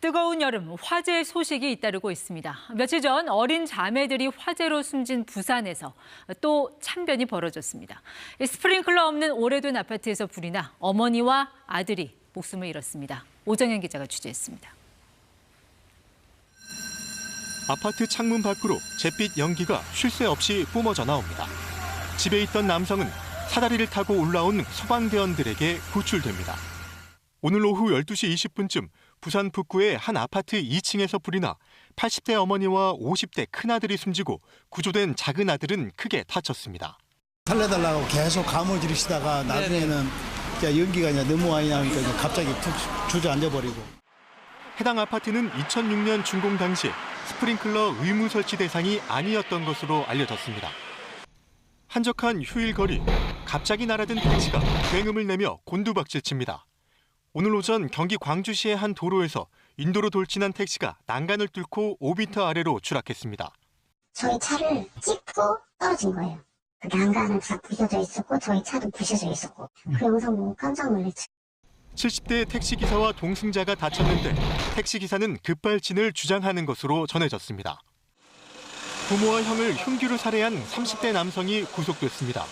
뜨거운 여름 화재 소식이 잇따르고 있습니다. 며칠 전 어린 자매들이 화재로 숨진 부산에서 또 참변이 벌어졌습니다. 이 스프링클러 없는 오래된 아파트에서 불이 나 어머니와 아들이 목숨을 잃었습니다. 오정현 기자가 취재했습니다. 아파트 창문 밖으로 잿빛 연기가 쉴 새 없이 뿜어져 나옵니다. 집에 있던 남성은 사다리를 타고 올라온 소방대원들에게 구출됩니다. 오늘 오후 12시 20분쯤 부산 북구의 한 아파트 2층에서 불이 나 80대 어머니와 50대 큰아들이 숨지고 구조된 작은 아들은 크게 다쳤습니다. 살려달라고 계속 감을 지르시다가 나중에는 이제 연기가 이제 너무 많이 나니까 이제 갑자기 푹 주저앉아 버리고. 해당 아파트는 2006년 준공 당시 스프링클러 의무 설치 대상이 아니었던 것으로 알려졌습니다. 한적한 휴일 거리, 갑자기 날아든 택시가 굉음을 내며 곤두박질 칩니다. 오늘 오전 경기 광주시의 한 도로에서 인도로 돌진한 택시가 난간을 뚫고 5m 아래로 추락했습니다. 저희 차를 찍고 떨어진 거예요. 그 난간은 다 부셔져 있었고 저희 차도 부셔져 있었고 그러고서 뭐 깜짝 놀랐죠. 70대 택시기사와 동승자가 다쳤는데 택시기사는 급발진을 주장하는 것으로 전해졌습니다. 부모와 형을 흉기로 살해한 30대 남성이 구속됐습니다.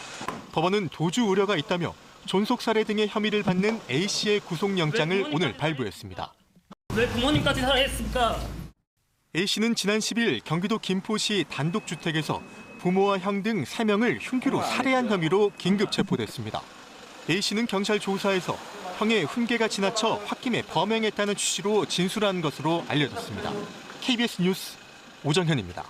법원은 도주 우려가 있다며 존속 살해 등의 혐의를 받는 A씨의 구속영장을 오늘 발부했습니다. 왜 부모님까지 살해했습니까? A씨는 지난 10일 경기도 김포시 단독주택에서 부모와 형 등 3명을 흉기로 살해한 혐의로 긴급 체포됐습니다. A씨는 경찰 조사에서 형의 훈계가 지나쳐 홧김에 범행했다는 취지로 진술한 것으로 알려졌습니다. KBS 뉴스 오정현입니다.